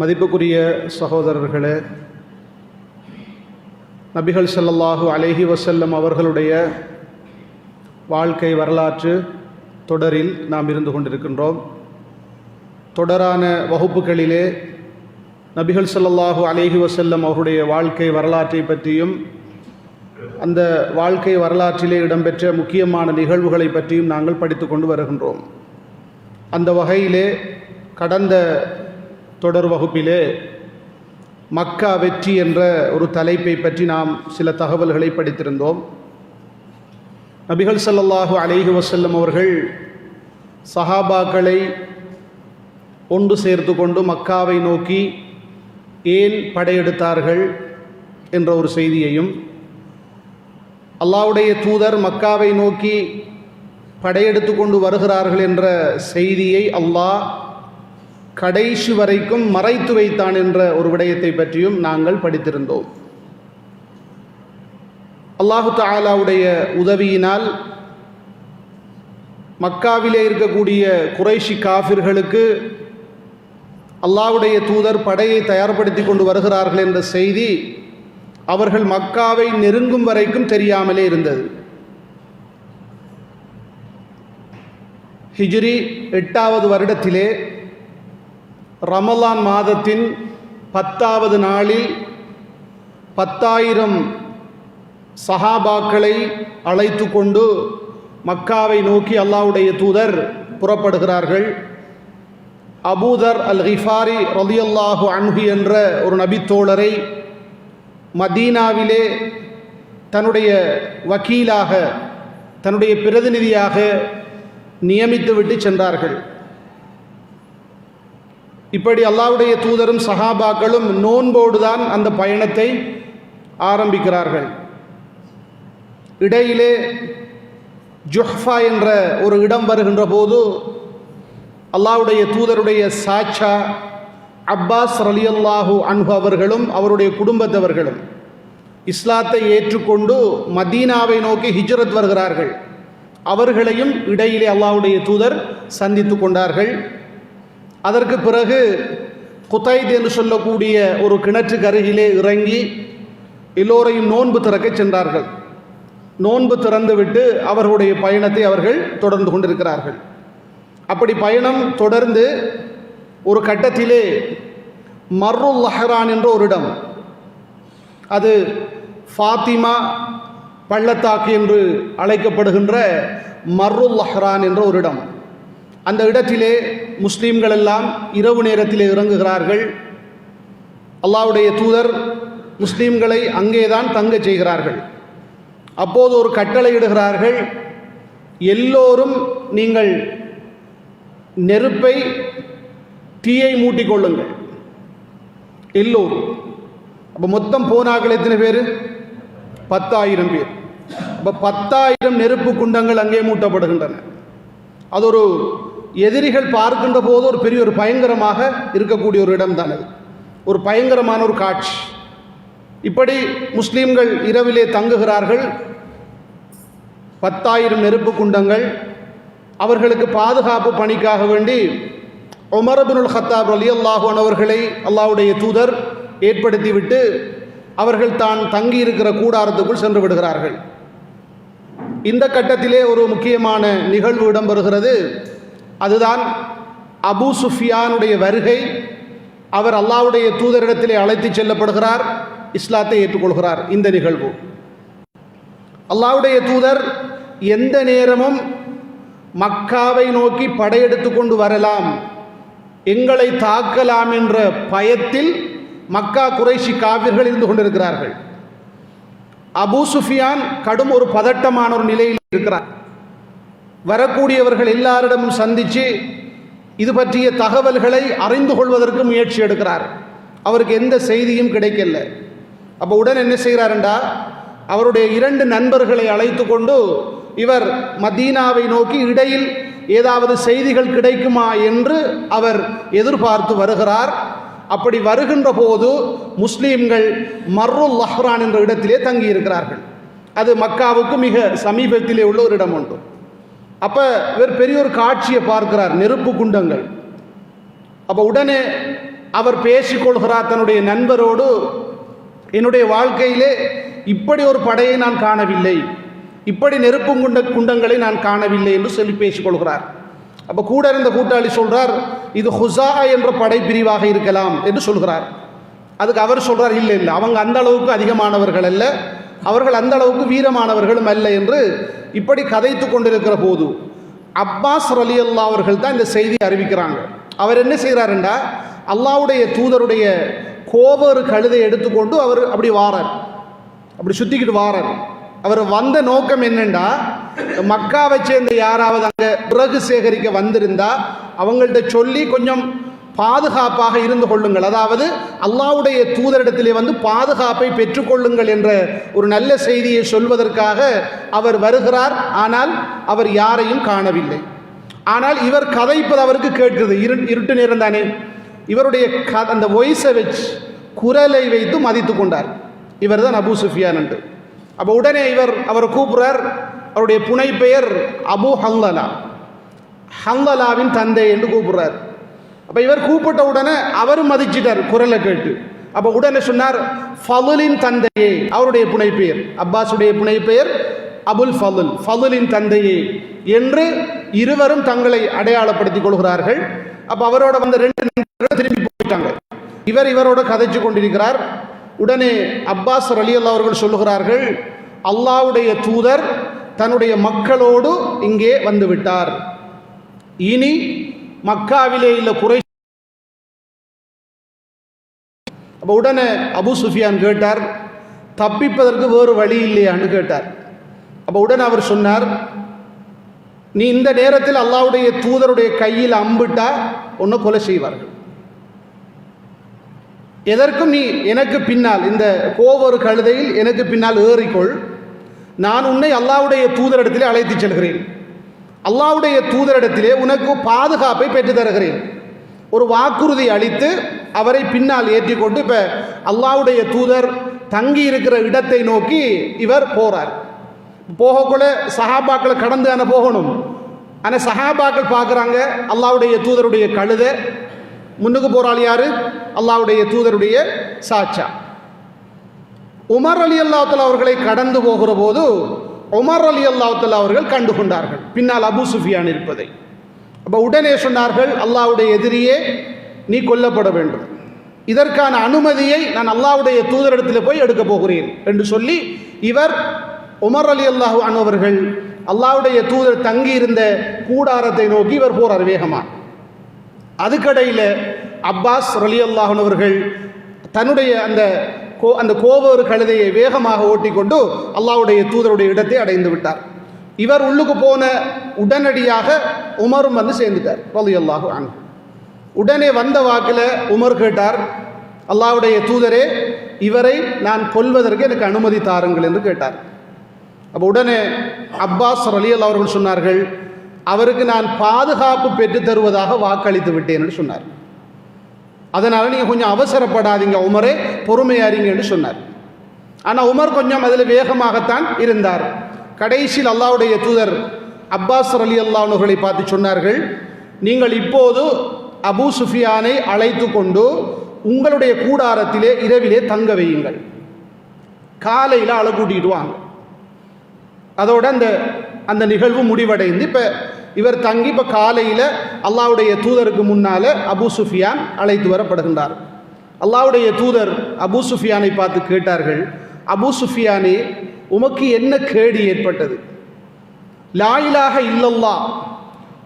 மதிப்புக்குரிய சகோதரர்களே நபிகள் செல்லல்லாஹு அலேஹி வசல்லம் அவர்களுடைய வாழ்க்கை வரலாற்று தொடரில் நாம் இருந்து கொண்டிருக்கின்றோம். தொடரான வகுப்புகளிலே நபிகள் செல்லல்லாஹு அலேஹி வசல்லம் அவருடைய வாழ்க்கை வரலாற்றை பற்றியும் அந்த வாழ்க்கை வரலாற்றிலே இடம்பெற்ற முக்கியமான நிகழ்வுகளை பற்றியும் நாங்கள் படித்து கொண்டு வருகின்றோம். அந்த வகையிலே கடந்த தொடர் வகுப்பிலே மக்கா வெற்றி என்ற ஒரு தலைப்பை பற்றி நாம் சில தகவல்களை படித்திருந்தோம். நபிகள் ஸல்லல்லாஹு அலைஹி வசல்லம் அவர்கள் சஹாபாக்களை ஒன்று சேர்த்து கொண்டு மக்காவை நோக்கி ஏன் படையெடுத்தார்கள் என்ற ஒரு செய்தியையும் அல்லாவுடைய தூதர் மக்காவை நோக்கி படையெடுத்து கொண்டு வருகிறார்கள் என்ற செய்தியை அல்லாஹ் கடைசி வரைக்கும் மறைத்து வைத்தான் என்ற ஒரு விடயத்தை பற்றியும் நாங்கள் படித்திருந்தோம். அல்லாஹு தாலாவுடைய உதவியினால் மக்காவிலே இருக்கக்கூடிய குறைஷி காஃபிர்களுக்கு அல்லாஹ்வுடைய தூதர் படையை தயார்படுத்தி கொண்டு வருகிறார்கள் என்ற செய்தி அவர்கள் மக்காவை நெருங்கும் வரைக்கும் தெரியாமலே இருந்தது. ஹிஜ்ரி எட்டாவது வருடத்திலே ரமலான் மாதத்தின் பத்தாவது நாளில் பத்தாயிரம் சஹாபாக்களை அழைத்து கொண்டு மக்காவை நோக்கி அல்லாவுடைய தூதர் புறப்படுகிறார்கள். அபூதர் அல் ஹிஃபாரி ரலியல்லாஹு அன்ஹு என்ற ஒரு நபித்தோழரை மதீனாவிலே தன்னுடைய வக்கீலாக தன்னுடைய பிரதிநிதியாக நியமித்துவிட்டு சென்றார்கள். இப்படி அல்லாவுடைய தூதரும் சஹாபாக்களும் நோன்போடு தான் அந்த பயணத்தை ஆரம்பிக்கிறார்கள். இடையிலே ஜுஹ்ஃபா என்ற ஒரு இடம் வருகின்ற போது அல்லாவுடைய தூதருடைய சாச்சா அப்பாஸ் ரலியல்லாஹு அன்பு அவர்களும் அவருடைய குடும்பத்தவர்களும் இஸ்லாத்தை ஏற்றுக்கொண்டு மதீனாவை நோக்கி ஹிஜ்ரத் வருகிறார்கள். அவர்களையும் இடையிலே அல்லாவுடைய தூதர் சந்தித்து கொண்டார்கள். அதற்கு பிறகு குத்தைத் என்று சொல்லக்கூடிய ஒரு கிணற்றுக்கு அருகிலே இறங்கி எல்லோரையும் நோன்பு திறக்க சென்றார்கள். நோன்பு திறந்துவிட்டு அவர்களுடைய பயணத்தை அவர்கள் தொடர்ந்து கொண்டிருக்கிறார்கள். அப்படி பயணம் தொடர்ந்து ஒரு கட்டத்திலே மர்ருல் லஹரான் என்ற ஒரு இடம். அது ஃபாத்திமா பள்ளத்தாக்கு என்று அழைக்கப்படுகின்ற மர்ருல் லஹ்ரான் என்ற ஒரு இடம். அந்த இடத்திலே முஸ்லீம்கள் எல்லாம் இரவு நேரத்திலே இறங்குகிறார்கள். அல்லாவுடைய தூதர் முஸ்லீம்களை அங்கேதான் தங்க செய்கிறார்கள். அப்போது ஒரு கட்டளை இடுகிறார்கள் எல்லோரும் நீங்கள் நெருப்பை தீயை மூட்டிக்கொள்ளுங்கள். எல்லோரும். அப்போ மொத்தம் போனார்கள் எத்தனை பேர்? பத்தாயிரம் பேர். இப்போ பத்தாயிரம் நெருப்பு குண்டங்கள் அங்கே மூட்டப்படுகின்றன. அது ஒரு எதிரிகள் பார்க்கின்ற போது ஒரு பெரிய ஒரு பயங்கரமாக இருக்கக்கூடிய ஒரு இடம் தான் அது. ஒரு பயங்கரமான ஒரு காட்சி. இப்படி முஸ்லீம்கள் இரவிலே தங்குகிறார்கள். பத்தாயிரம் நெருப்பு குண்டங்கள். அவர்களுக்கு பாதுகாப்பு பணிக்காக வேண்டி உமரபுனுல் ஹத்தாப் அலி அல்லாஹுன் அவர்களை அல்லாவுடைய தூதர் ஏற்படுத்திவிட்டு அவர்கள் தான் தங்கி இருக்கிற கூடாரத்துக்குள் சென்று விடுகிறார்கள். இந்த கட்டத்திலே ஒரு முக்கியமான நிகழ்வு இடம்பெறுகிறது. அதுதான் அபு சுஃபியானுடைய வருகை. அவர் அல்லாவுடைய தூதரிடத்திலே அழைத்து செல்லப்படுகிறார் இஸ்லாத்தை ஏற்றுக்கொள்கிறார். இந்த நிகழ்வு. அல்லாவுடைய தூதர் எந்த நேரமும் மக்காவை நோக்கி படையெடுத்து கொண்டு வரலாம் எங்களை தாக்கலாம் என்ற பயத்தில் மக்கா குறைஷி காவிர்கள் இருந்து கொண்டிருக்கிறார்கள். அபு சுஃபியான் கடும் ஒரு பதட்டமான ஒரு நிலையில் இருக்கிறார். வரக்கூடியவர்கள் எல்லாரிடமும் சந்தித்து இது பற்றிய தகவல்களை அறிந்து கொள்வதற்கு முயற்சி எடுக்கிறார். அவருக்கு எந்த செய்தியும் கிடைக்கல. அப்போ உடன் என்ன செய்கிறாருண்டா? அவருடைய இரண்டு நண்பர்களை அழைத்து கொண்டு இவர் மதீனாவை நோக்கி இடையில் ஏதாவது செய்திகள் கிடைக்குமா என்று அவர் எதிர்பார்த்து வருகிறார். அப்படி வருகின்ற போது முஸ்லீம்கள் மர்ருல் லஹ்ரான் என்ற இடத்திலே தங்கி இருக்கிறார்கள் அது மக்காவுக்கு மிக சமீபத்திலே உள்ள ஒரு இடம் உண்டு. அப்போ இவர் பெரிய ஒரு காட்சியை பார்க்கிறார் நெருப்பு குண்டங்கள். அப்போ உடனே அவர் பேசிக்கொள்கிறார் தன்னுடைய நண்பரோடு என்னுடைய வாழ்க்கையிலே இப்படி ஒரு படையை நான் காணவில்லை. இப்படி நெருப்பு குண்ட குண்டங்களை நான் காணவில்லை என்று சொல்லி பேசிக்கொள்கிறார் அப்போ கூட இருந்த கூட்டாளி சொல்கிறார் இது ஹுசா என்ற படைப்பிரிவாக இருக்கலாம் என்று சொல்கிறார். அதுக்கு அவர் சொல்கிறார் இல்லை இல்லை அவங்க அந்த அளவுக்கு அதிகமானவர்கள் அல்ல. அவர்கள் அந்த அளவுக்கு வீரமானவர்களும் அல்ல என்று இப்படி கதைத்து கொண்டிருக்கிற போது அப்பாஸ் அலி அல்லா அவர்கள் தான் இந்த செய்தியை அறிவிக்கிறாங்க. அவர் என்ன செய்கிறாருண்டா? அல்லாவுடைய தூதருடைய கோவரு கழுதை எடுத்துக்கொண்டு அவர் அப்படி வாரார். அப்படி சுற்றிக்கிட்டு வாரார். அவர் வந்த நோக்கம் என்னண்டா? மக்காவை சேர்ந்த யாராவது அங்கே பிறகு சேகரிக்க வந்திருந்தா அவங்கள்ட்ட சொல்லி கொஞ்சம் பாதுகாப்பாக இருந்து கொள்ளுங்கள். அதாவது அல்லாவுடைய தூதரிடத்திலே வந்து பாதுகாப்பை பெற்றுக்கொள்ளுங்கள் என்ற ஒரு நல்ல செய்தியை சொல்வதற்காக அவர் வருகிறார். ஆனால் அவர் யாரையும் காணவில்லை. ஆனால் இவர் கதைப்பது அவருக்கு கேட்கிறது இரு இருட்டு நேரம் தானே. இவருடைய க அந்த வொய்ஸை வச்சு குரலை வைத்து மதித்து கொண்டார். இவர் தான் அபு சுஃபியான் என்று. அப்போ உடனே இவர் அவரை கூப்பிடுறார். அவருடைய புனை பெயர் அபு ஹங்கலா ஹங்கலாவின் தந்தை என்று கூப்பிடுறார். அப்போ இவர் கூப்பிட்ட உடனே அவரும் மதிச்சிட்டார் குரலை கேட்டு. அப்போ உடனே சொன்னார் ஃபலுலின் தந்தையே அவருடைய புனைப்பெயர். அப்பாஸுடைய புனைப்பெயர் அபுல் ஃபலுல் ஃபலுலின் தந்தையே என்று இருவரும் தங்களை அடையாளப்படுத்திக் கொள்கிறார்கள். அப்போ அவரோட வந்த ரெண்டு நண்பர்கள் திரும்பி போயிட்டாங்க. இவர் இவரோட கதைச்சு கொண்டிருக்கிறார். உடனே அப்பாஸ் அலி அல்லா அவர்கள் சொல்லுகிறார்கள் அல்லாவுடைய தூதர் தன்னுடைய மக்களோடு இங்கே வந்து விட்டார். இனி மக்காவிலே இல்லை குறை அப்போ உடனே அபு சுஃபியான் கேட்டார் தப்பிப்பதற்கு வேறு வழி இல்லையான்னு கேட்டார். அப்போ உடனே அவர் சொன்னார் நீ இந்த நேரத்தில் அல்லாவுடைய தூதருடைய கையில் அம்பிட்டா ஒன்று கொலை செய்வார்கள். எதற்கும் நீ எனக்கு பின்னால் இந்த கோவொரு கழுதையில் எனக்கு பின்னால் ஏறிக்கொள். நான் உன்னை அல்லாவுடைய தூதரிடத்திலே அழைத்து செல்கிறேன். அல்லாவுடைய தூதரிடத்திலே உனக்கு பாதுகாப்பை பெற்று தருகிறேன். ஒரு வாக்குறுதி அளித்து அவரை பின்னால் ஏற்றிக்கொண்டு இப்போ அல்லாவுடைய தூதர் தங்கி இருக்கிற இடத்தை நோக்கி இவர் போகிறார் போகக்குள்ள சஹாபாக்களை கடந்து அன போகணும். ஆனால் சஹாபாக்கள் பார்க்குறாங்க அல்லாவுடைய தூதருடைய கழுதை. முன்னுக்கு போகிறாள் யாரு? அல்லாவுடைய தூதருடைய சாட்சா. உமர் அலி அல்லாத்தல் அவர்களை கடந்து போகிற போது உமர் அலி அல்லாத்தல் அவர்கள் கண்டு கொண்டார்கள் பின்னால் அபு சுஃபியான் இருப்பதை. அப்போ உடனே சொன்னார்கள் அல்லாவுடைய எதிரியே நீ கொல்லப்பட வேண்டும். இதற்கான அனுமதியை நான் அல்லாவுடைய தூதரிடத்தில் போய் எடுக்கப் போகிறேன். என்று சொல்லி இவர் உமர் அலி அல்லாஹு அவர்கள் அல்லாவுடைய தூதர் தங்கியிருந்த கூடாரத்தை நோக்கி இவர் போறார் வேகமாக அதுக்கடையில் அப்பாஸ் ரலி அல்லாஹன் அவர்கள் தன்னுடைய அந்த கோ அந்த கோவொரு கழுதையை வேகமாக ஓட்டிக்கொண்டு அல்லாவுடைய தூதருடைய இடத்தை அடைந்து விட்டார். இவர் உள்ளுக்கு போன உடனடியாக உமரும் வந்து சேர்ந்துட்டார் ரலி அல்லாஹு உடனே வந்த வாக்கில் உமர் கேட்டார் அல்லாவுடைய தூதரே இவரை நான் கொல்வதற்கு எனக்கு அனுமதி தாருங்கள் என்று கேட்டார். அப்போ உடனே அப்பாஸ் ரலி அல்லா அவர்கள் சொன்னார்கள் அவருக்கு நான் பாதுகாப்பு பெற்று தருவதாக வாக்களித்து விட்டேன் என்று சொன்னார். அதனால் நீங்கள் கொஞ்சம் அவசரப்படாதீங்க உமரே பொறுமையாறிங்கன்னு சொன்னார். ஆனால் உமர் கொஞ்சம் அதில் வேகமாகத்தான் இருந்தார். கடைசியில் அல்லாவுடைய தூதர் அப்பாஸ் அலி அல்லாவுகளை பார்த்து சொன்னார்கள் நீங்கள் இப்போது அபு சுஃபியானை அழைத்து கொண்டு உங்களுடைய கூடாரத்திலே இரவிலே தங்க வையுங்கள். காலையில் அழை கூட்டிகிட்டு வாங்க. அதோட அந்த அந்த நிகழ்வு முடிவடைந்து இப்போ இவர் தங்கி இப்போ காலையில் அல்லாவுடைய தூதருக்கு முன்னால் அபு சுஃபியான் அழைத்து வரப்படுகின்றார். அல்லாவுடைய தூதர் அபு சுஃபியானை பார்த்து கேட்டார்கள் அபு சுஃபியானே உமக்கு என்ன கேடு ஏற்பட்டது? லாயிலாக இல்லல்லா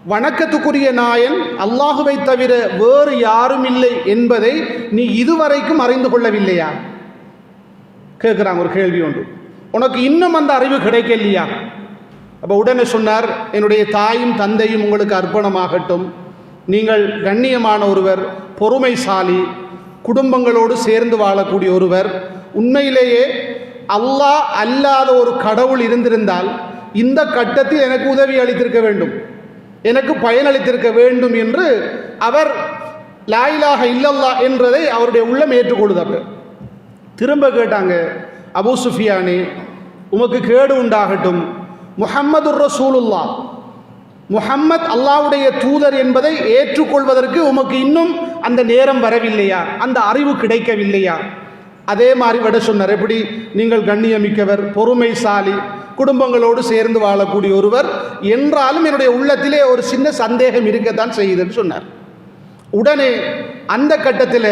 வணக்கத்துக்குரிய நாயன் அல்லாஹுவை தவிர வேறு யாரும் இல்லை என்பதை நீ இதுவரைக்கும் அறிந்து கொள்ளவில்லையா? கேட்குறாங்க ஒரு கேள்வி ஒன்று. உனக்கு இன்னும் அந்த அறிவு கிடைக்கலையா? அப்போ உடனே சொன்னார் என்னுடைய தாயும் தந்தையும் உங்களுக்கு அர்ப்பணமாகட்டும். நீங்கள் கண்ணியமான ஒருவர் பொறுமைசாலி குடும்பங்களோடு சேர்ந்து வாழக்கூடிய ஒருவர். உண்மையிலேயே அல்லாஹ் அல்லாத ஒரு கடவுள் இருந்திருந்தால் இந்த கட்டத்தில் எனக்கு உதவி அளித்திருக்க வேண்டும். எனக்கு பயனளித்திருக்க வேண்டும் என்று அவர் லாயிலாக இல்லல்லா என்றதை அவருடைய உள்ளம் ஏற்றுக்கொள்ளுதாங்க. திரும்ப கேட்டாங்க அபு சுஃபியானே உமக்கு கேடு உண்டாகட்டும். முஹம்மது ரசூலுல்லா முஹம்மத் அல்லாவுடைய தூதர் என்பதை ஏற்றுக்கொள்வதற்கு உமக்கு இன்னும் அந்த நேரம் வரவில்லையா? அந்த அறிவு கிடைக்கவில்லையா? அதே மாதிரி விட சொன்னார். எப்படி? நீங்கள் கண்ணியமிக்கவர் பொறுமைசாலி குடும்பங்களோடு சேர்ந்து வாழக்கூடிய ஒருவர் என்றாலும் என்னுடைய உள்ளத்திலே ஒரு சின்ன சந்தேகம் இருக்கத்தான் செய்யுதுன்னு சொன்னார். உடனே அந்த கட்டத்தில்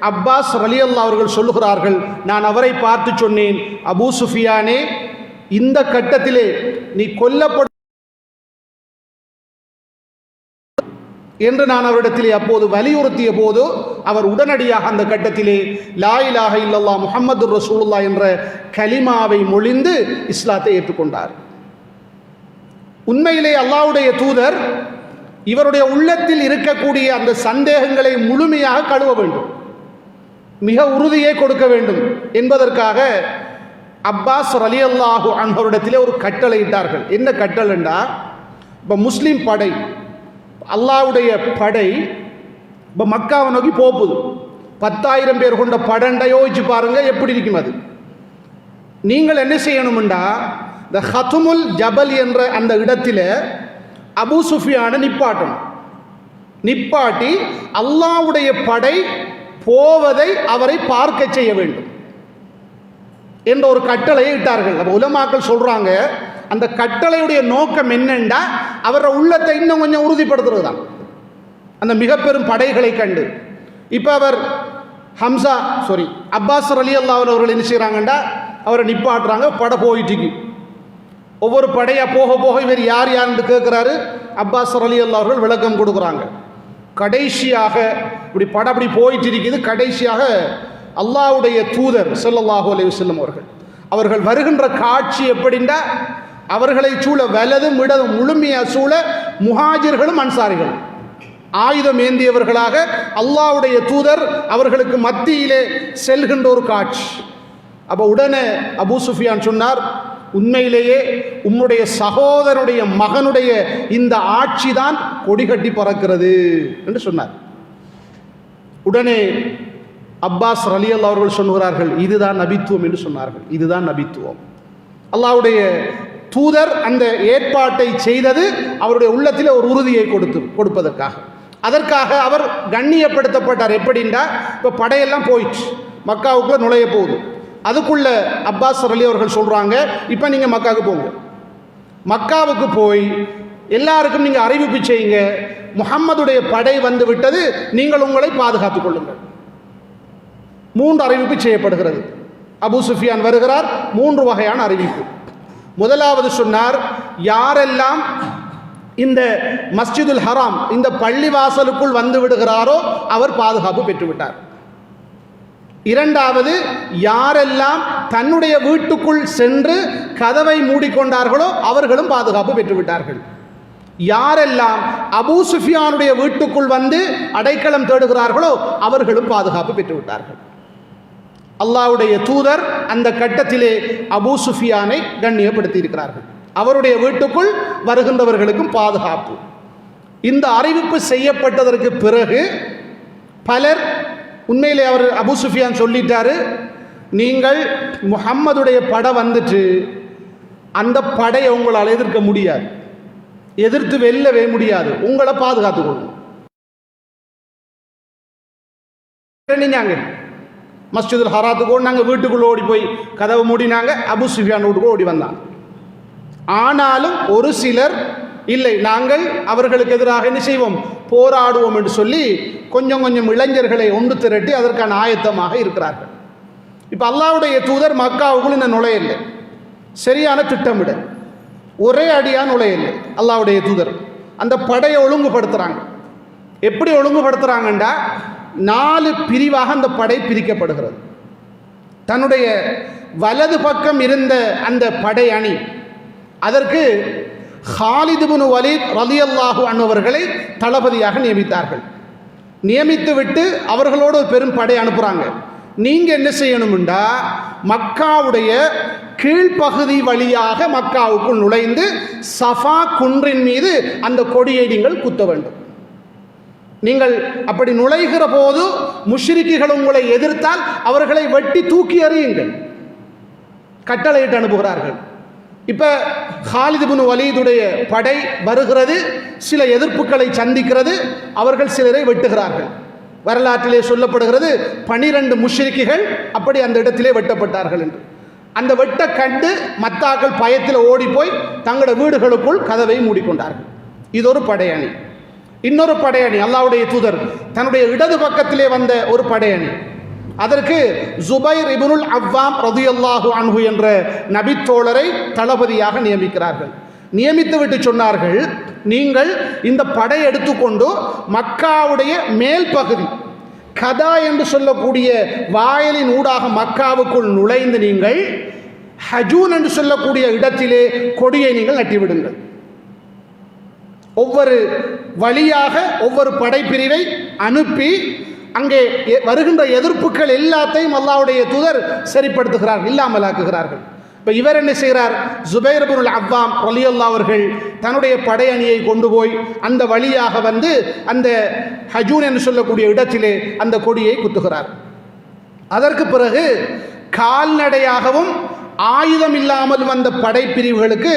அப்பாஸ் ரலியல்லா அவர்கள் சொல்லுகிறார்கள் நான் அவரை பார்த்து சொன்னேன் அபூ சுஃபியானே இந்த கட்டத்திலே நீ கொல்லப்பட என்று நான் அவரிடத்திலே அப்போது வலியுறுத்திய போது அவர் உடனடியாக அந்த கட்டத்திலே லாயிலாக இல்லல்லா முகமது ரசூலுல்லா என்ற கலிமாவை மொழிந்து இஸ்லாத்தை ஏற்றுக்கொண்டார். உண்மையிலே அல்லாவுடைய தூதர் இவருடைய உள்ளத்தில் இருக்கக்கூடிய அந்த சந்தேகங்களை முழுமையாக கழுவ வேண்டும். மிக உறுதியை கொடுக்க வேண்டும் என்பதற்காக அப்பாஸ் அலி அல்லாஹு அன்பவரிடத்திலே ஒரு கட்டளை இட்டார்கள். என்ன கட்டளைண்டா இப்போ முஸ்லீம் படை அல்லாவுடைய படை இப்போ மக்காவை நோக்கி போகுது. பத்தாயிரம் பேர் கொண்ட படண்டை யோசிச்சு பாருங்க எப்படி இருக்கும் அது. நீங்கள் என்ன செய்யணும்டா இந்த ஹத்துமுல் ஜபல் என்ற அந்த இடத்துல அபு சுஃபியான நிப்பாட்டணும். நிப்பாட்டி அல்லாவுடைய படை போவதை அவரை பார்க்க செய்ய வேண்டும். என்ற ஒரு கட்டளையை இட்டார்கள். அப்போ உலமாக்கள் சொல்றாங்க அந்த கட்டளையுடைய நோக்கம் என்னண்டா அவரோட உள்ளத்தை இன்னும் கொஞ்சம் உறுதிப்படுத்துறது தான். அந்த மிக பெரும் படைகளை கண்டு. இப்போ அவர் ஹம்சா சாரி அப்பாஸ் அலி அல்லாவர் அவர்கள் என்ன செய்கிறாங்கண்டா அவரை நிப்பாட்டுறாங்க படை போயிட்டுக்கு. ஒவ்வொரு படையாக போக போக இவர் யார் யாருன்னு கேட்குறாரு அப்பாஸ் அலி அல்லா அவர்கள் விளக்கம் கொடுக்குறாங்க. கடைசியாக இப்படி படம் அப்படி போயிட்டு இருக்குது கடைசியாக அல்லாஹ்வுடைய தூதர் சொல்லல்லாஹு அலி வல்லம் அவர்கள். அவர்கள் வருகின்ற காட்சி எப்படின்னா அவர்களை சூழ வலதும் இடதும் முழுமையாக சூழ முஹாஜிர்களும் அன்சாரிகளும் ஆயுதம் ஏந்தியவர்களாக அல்லாஹ்வுடைய தூதர் அவர்களுக்கு மத்தியிலே செல்கின்ற ஒரு காட்சி. அப்போ உடனே அபு சுஃபியான் சொன்னார் உண்மையிலேயே உம்முடைய சகோதரனுடைய மகனுடைய இந்த ஆட்சி தான் கொடிகட்டி பறக்கிறது என்று சொன்னார். உடனே அப்பாஸ் ரலி அவர்கள் சொல்கிறார்கள் இதுதான் நபித்துவம் என்று சொன்னார்கள். இதுதான் நபித்துவம். அல்லாவுடைய தூதர் அந்த ஏற்பாட்டை செய்தது அவருடைய உள்ளத்தில் ஒரு உறுதியை கொடுத்து கொடுப்பதற்காக. அதற்காக அவர் கண்ணியப்படுத்தப்பட்டார். எப்படின்னா இப்போ படையெல்லாம் போயிடுச்சு. மக்காவுக்குள்ள நுழைய போகுது. அதுக்குள்ள அப்பாஸ் அலி அவர்கள் சொல்கிறாங்க இப்போ நீங்கள் மக்காவுக்கு போங்க. மக்காவுக்கு போய் எல்லாருக்கும் நீங்கள் அறிவிப்பு செய்யுங்க. முகம்மதுடைய படை வந்து விட்டது. நீங்கள் உங்களை பாதுகாத்துக் கொள்ளுங்கள். மூன்று அறிவிப்பு செய்யப்படுகிறது. அபு சுஃபியான் வருகிறார் மூன்று வகையான அறிவிப்பு. முதலாவது சொன்னார் யாரெல்லாம் இந்த மஸ்ஜிதுல் ஹராம் இந்த பள்ளிவாசலுக்குள் வந்து விடுகிறாரோ அவர் பாதுகாப்பு பெற்றுவிட்டார். இரண்டாவது யாரெல்லாம் தன்னுடைய வீட்டுக்குள் சென்று கதவை மூடிக்கொண்டார்களோ அவர்களும் பாதுகாப்பு பெற்றுவிட்டார்கள். யாரெல்லாம் அபூ சுஃபியானுடைய வீட்டுக்குள் வந்து அடைக்கலம் தேடுகிறார்களோ அவர்களும் பாதுகாப்பு பெற்றுவிட்டார்கள். அல்லாஹ்வுடைய தூதர் அந்த கட்டத்திலே அபூ சுஃபியானை கண்ணியப்படுத்தி இருக்கிறார்கள் அவருடைய வீட்டுக்குள் வருகின்றவர்களுக்கும் பாதுகாப்பு. இந்த அறிவிப்பு செய்யப்பட்டதற்கு பிறகு பலர் உண்மையிலே அவர் அபு சுஃபியான் சொல்லிட்டாரு நீங்கள் முஹம்மதுடைய படை வந்துட்டு அந்த படையை உங்களால் எதிர்க்க முடியாது. எதிர்த்து வெல்லவே முடியாது. உங்களை பாதுகாத்துக் நினைஞ்சாங்க மஸ்ஜிதுல் ஹராத்துக்கு நாங்கள் வீட்டுக்குள்ளே ஓடி போய் கதவை மூடினாங்க அபு சுஃபியான் வீட்டுக்கு ஓடி வந்தான். ஆனாலும் ஒரு சிலர் இல்லை நாங்கள் அவர்களுக்கு எதிராக என்ன செய்வோம்? போராடுவோம் என்று சொல்லி கொஞ்சம் கொஞ்சம் இளைஞர்களை ஒன்று திரட்டி அதற்கான ஆயத்தமாக இருக்கிறார்கள். இப்போ அல்லாவுடைய தூதர் மக்காவுக்குள் இந்த நுழையில்லை சரியான திட்டமிட. ஒரே அடியாக நுழையில்லை அல்லாவுடைய தூதர். அந்த படையை ஒழுங்குபடுத்துகிறாங்க எப்படி ஒழுங்குபடுத்துகிறாங்கண்டா நாலு பிரிவாக அந்த படை பிரிக்கப்படுகிறது. தன்னுடைய வலது பக்கம் இருந்த அந்த படை அணி அதற்கு ஹாலிதுபுனு வலீத் ரலியல்லாஹு அன்னவர்களை தளபதியாக நியமித்தார்கள். நியமித்து விட்டு அவர்களோடு ஒரு பெரும் படை அனுப்புகிறாங்க நீங்கள் என்ன செய்யணும்டா? மக்காவுடைய கீழ்ப்பகுதி வழியாக மக்காவுக்குள் நுழைந்து சஃபா குன்றின் மீது அந்த கொடியை நீங்கள் குத்த வேண்டும். நீங்கள் அப்படி நுழைகிற போது முஷ்ரிக்குகள் உங்களை எதிர்த்தால் அவர்களை வெட்டி தூக்கி எறியுங்கள். கட்டளையிட்டு அனுப்புகிறார்கள். இப்போ ஹாலிதுபின் வலீதுடைய படை வருகிறது சில எதிர்ப்புகளை சந்திக்கிறது அவர்கள் சிலரை வெட்டுகிறார்கள். வரலாற்றிலே சொல்லப்படுகிறது பனிரெண்டு முஷ்ரிக்குகள் அப்படி அந்த இடத்திலே வெட்டப்பட்டார்கள் என்று. அந்த வெட்ட கண்டு மத்தாக்கள் பயத்தில் ஓடிப்போய் தங்களோட வீடுகளுக்குள் கதவை மூடிக்கொண்டார்கள். இது ஒரு படையணி. இன்னொரு படையணி அல்லாவுடைய தூதர் தன்னுடைய இடது பக்கத்திலே வந்த ஒரு படையணி. அதற்கு ஜுபைர் இபுனுல் அவ்வாம் ரதியல்லாஹு அன்ஹு என்ற நபித்தோழரை தளபதியாக நியமிக்கிறார்கள். நியமித்து விட்டு சொன்னார்கள் நீங்கள் இந்த படை எடுத்துக்கொண்டு மக்காவுடைய மேல் பகுதி கதா என்று சொல்லக்கூடிய வாயலின் ஊடாக மக்காவுக்குள் நுழைந்து நீங்கள் ஹஜூன் என்று சொல்லக்கூடிய இடத்திலே கொடியை நீங்கள் நட்டிவிடுங்கள். ஒவ்வொரு வழியாக ஒவ்வொரு படைப்பிரிவை அனுப்பி அங்கே எ- வருகின்ற எதிர்ப்புகள் எல்லாத்தையும் அல்லாவுடைய தூதர் சரிப்படுத்துகிறார்கள் இல்லாமலாக்குகிறார்கள். இப்போ இவர் என்ன செய்கிறார்? ஜுபைரபுல் அவ்வாம் ரலியுல்லா அவர்கள் தன்னுடைய படையணியை கொண்டு போய் அந்த வழியாக வந்து அந்த ஹஜூன் என்று சொல்லக்கூடிய இடத்திலே அந்த கொடியை குத்துகிறார். அதற்கு பிறகு கால்நடையாகவும் ஆயுதம் இல்லாமல் வந்த படைப்பிரிவுகளுக்கு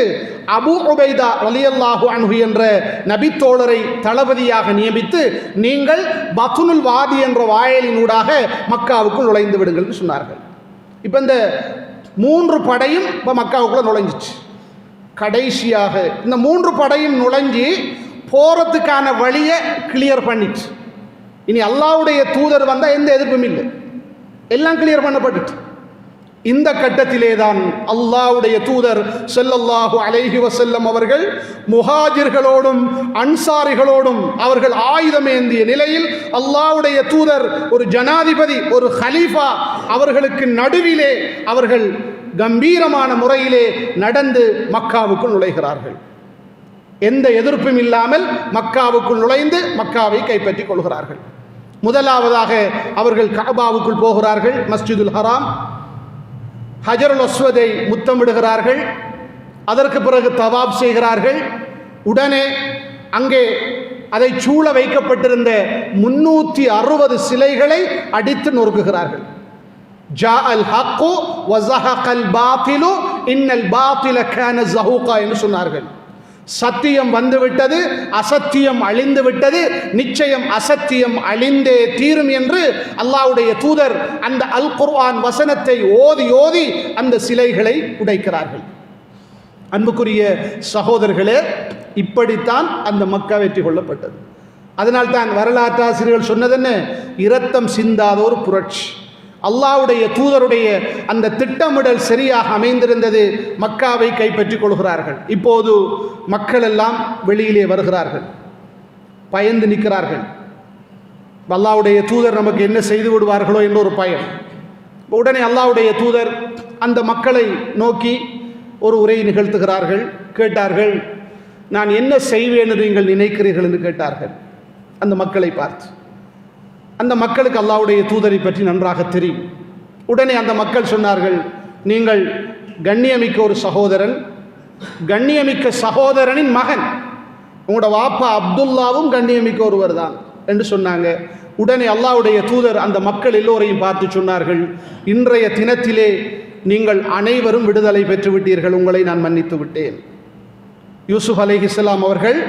அபு உபைதா அலியல்லாஹு அன்ஹு என்ற நபித்தோழரை தளபதியாக நியமித்து நீங்கள் பத்துனுல் வாதி என்ற வாயலினூடாக மக்காவுக்குள் நுழைந்து விடுங்கள் சொன்னார்கள். இப்போ இந்த மூன்று படையும் இப்போ மக்காவுக்குள்ள நுழைஞ்சிச்சு. கடைசியாக இந்த மூன்று படையும் நுழைஞ்சி போகிறதுக்கான வழியை கிளியர் பண்ணிச்சு. இனி அல்லாவுடைய தூதர் வந்தால் எந்த எதிர்ப்பும் இல்லை. எல்லாம் கிளியர் பண்ணப்பட்டுச்சு. இந்த கட்டத்திலே தான் அல்லாவுடைய தூதர் செல்லல்லாஹு அலைஹி வசல்லம் அவர்கள் முஹாஜிர்களோடும் அன்சாரிகளோடும் அவர்கள் ஆயுதமேந்திய நிலையில் அல்லாவுடைய தூதர் ஒரு ஜனாதிபதி ஒரு ஹலீஃபா அவர்களுக்கு நடுவிலே அவர்கள் கம்பீரமான முறையிலே நடந்து மக்காவுக்குள் நுழைகிறார்கள். எந்த எதிர்ப்பும் இல்லாமல் மக்காவுக்குள் நுழைந்து மக்காவை கைப்பற்றிக் கொள்கிறார்கள். முதலாவதாக அவர்கள் கபாவுக்குள் போகிறார்கள் மஸ்ஜிதுல் ஹராம். ஹஜருல் அஸ்வதை முத்தமிடுகிறார்கள். அதற்கு பிறகு தவாப் செய்கிறார்கள். உடனே அங்கே அதை சூழ வைக்கப்பட்டிருந்த முன்னூற்றி அறுபது சிலைகளை அடித்து நொறுக்குகிறார்கள். ஜா அல் ஹக்கு வசஹல் பாத்திலு இன்னல் பாத்தில கான ஜஹூகா என்று சொன்னார்கள். சத்தியம் வந்துவிட்டது அசத்தியம் அழிந்து விட்டது நிச்சயம் அசத்தியம் அழிந்தே தீரும் என்று அல்லாஹ்வுடைய தூதர் அந்த அல் குர்ஆன் வசனத்தை ஓதி ஓதி அந்த சிலைகளை உடைக்கிறார்கள். அன்புக்குரிய சகோதரர்களே இப்படித்தான் அந்த மக்கா வெற்றி கொள்ளப்பட்டது. அதனால் தான் வரலாற்றாசிரியர்கள் சொன்னதென்ன? இரத்தம் சிந்தாத ஒரு புரட்சி. அல்லாஹ்வுடைய தூதருடைய அந்த திட்டமிடல் சரியாக அமைந்திருந்தது மக்காவை கைப்பற்றிக் கொள்கிறார்கள். இப்போது மக்கள் எல்லாம் வெளியிலே வருகிறார்கள். பயந்து நிற்கிறார்கள். அல்லாவுடைய தூதர் நமக்கு என்ன செய்து விடுவார்களோ என்ற ஒரு பயம். உடனே அல்லாவுடைய தூதர் அந்த மக்களை நோக்கி ஒரு உரை நிகழ்த்துகிறார்கள். கேட்டார்கள் நான் என்ன செய்வேன் என்று நீங்கள் நினைக்கிறீர்கள்? என்று கேட்டார்கள். அந்த மக்களை பார்த்து அந்த மக்களுக்கு அல்லாவுடைய தூதரை பற்றி நன்றாக தெரியும். உடனே அந்த மக்கள் சொன்னார்கள் நீங்கள் கண்ணியமிக்க ஒரு சகோதரன் கண்ணியமிக்க சகோதரனின் மகன். உங்களோட வாப்பா அப்துல்லாவும் கண்ணியமிக்க ஒருவர் தான் என்று சொன்னாங்க. உடனே அல்லாவுடைய தூதர் அந்த மக்கள் எல்லோரையும் பார்த்து சொன்னார்கள் இன்றைய தினத்திலே நீங்கள் அனைவரும் விடுதலை பெற்றுவிட்டீர்கள் உங்களை நான் மன்னித்து விட்டேன். யூசுப் அலைஹிஸ்ஸலாம் அவர்கள்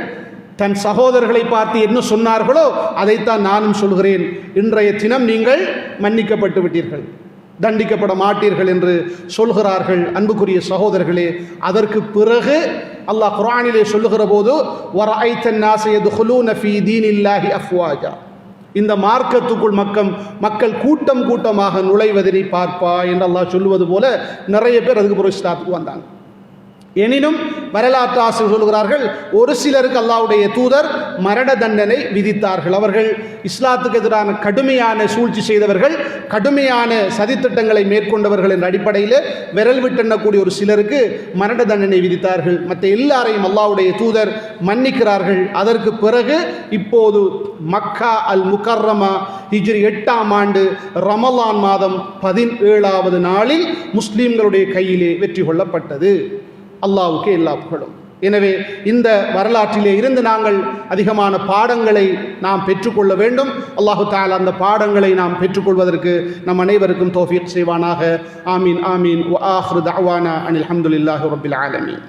தன் சகோதரர்களை பார்த்து என்ன சொன்னார்களோ அதைத்தான் நானும் சொல்கிறேன். இன்றைய தினம் நீங்கள் மன்னிக்கப்பட்டு விட்டீர்கள். தண்டிக்கப்பட மாட்டீர்கள் என்று சொல்கிறார்கள் அன்புக்குரிய சகோதரர்களே. அதற்கு பிறகு அல்லாஹ் குரானிலே சொல்லுகிற போது வர நாசையது அஃப்வாஜா. இந்த மார்க்கத்துக்குள் மக்கள் மக்கள் கூட்டம் கூட்டமாக நுழைவதனை பார்ப்பா என்று அல்லாஹ் சொல்லுவது போல நிறைய பேர் அதுக்கு பிறகு வந்தாங்க. எனினும் வரலாற்று ஆசிரியர் சொல்கிறார்கள் ஒரு சிலருக்கு அல்லாவுடைய தூதர் மரண தண்டனை விதித்தார்கள். அவர்கள் இஸ்லாத்துக்கு எதிரான கடுமையான சூழ்ச்சி செய்தவர்கள் கடுமையான சதித்திட்டங்களை மேற்கொண்டவர்கள் என்ற அடிப்படையில் விரல் விட்டெண்ணக்கூடிய ஒரு சிலருக்கு மரண தண்டனை விதித்தார்கள். மற்ற எல்லாரையும் அல்லாவுடைய தூதர் மன்னிக்கிறார்கள். அதற்கு பிறகு இப்போது மக்கா அல் முக்கர்ரமா ஹிஜ்ரி எட்டாம் ஆண்டு ரமலான் மாதம் பதினேழாவது நாளில் முஸ்லீம்களுடைய கையிலே வெற்றி கொள்ளப்பட்டது. அல்லாவுக்கு எல்லா புகழும். எனவே இந்த வரலாற்றிலே இருந்து நாங்கள் அதிகமான பாடங்களை நாம் பெற்றுக்கொள்ள வேண்டும். அல்லாஹு தாலா அந்த பாடங்களை நாம் பெற்றுக்கொள்வதற்கு நம் அனைவருக்கும் தோஃபீக் செய்வானாக. ஆமீன் ஆமீன். ஆஹ்ரு தவானா அனில் அஹமதுல்லாஹு ரபில் ஆலமீன்.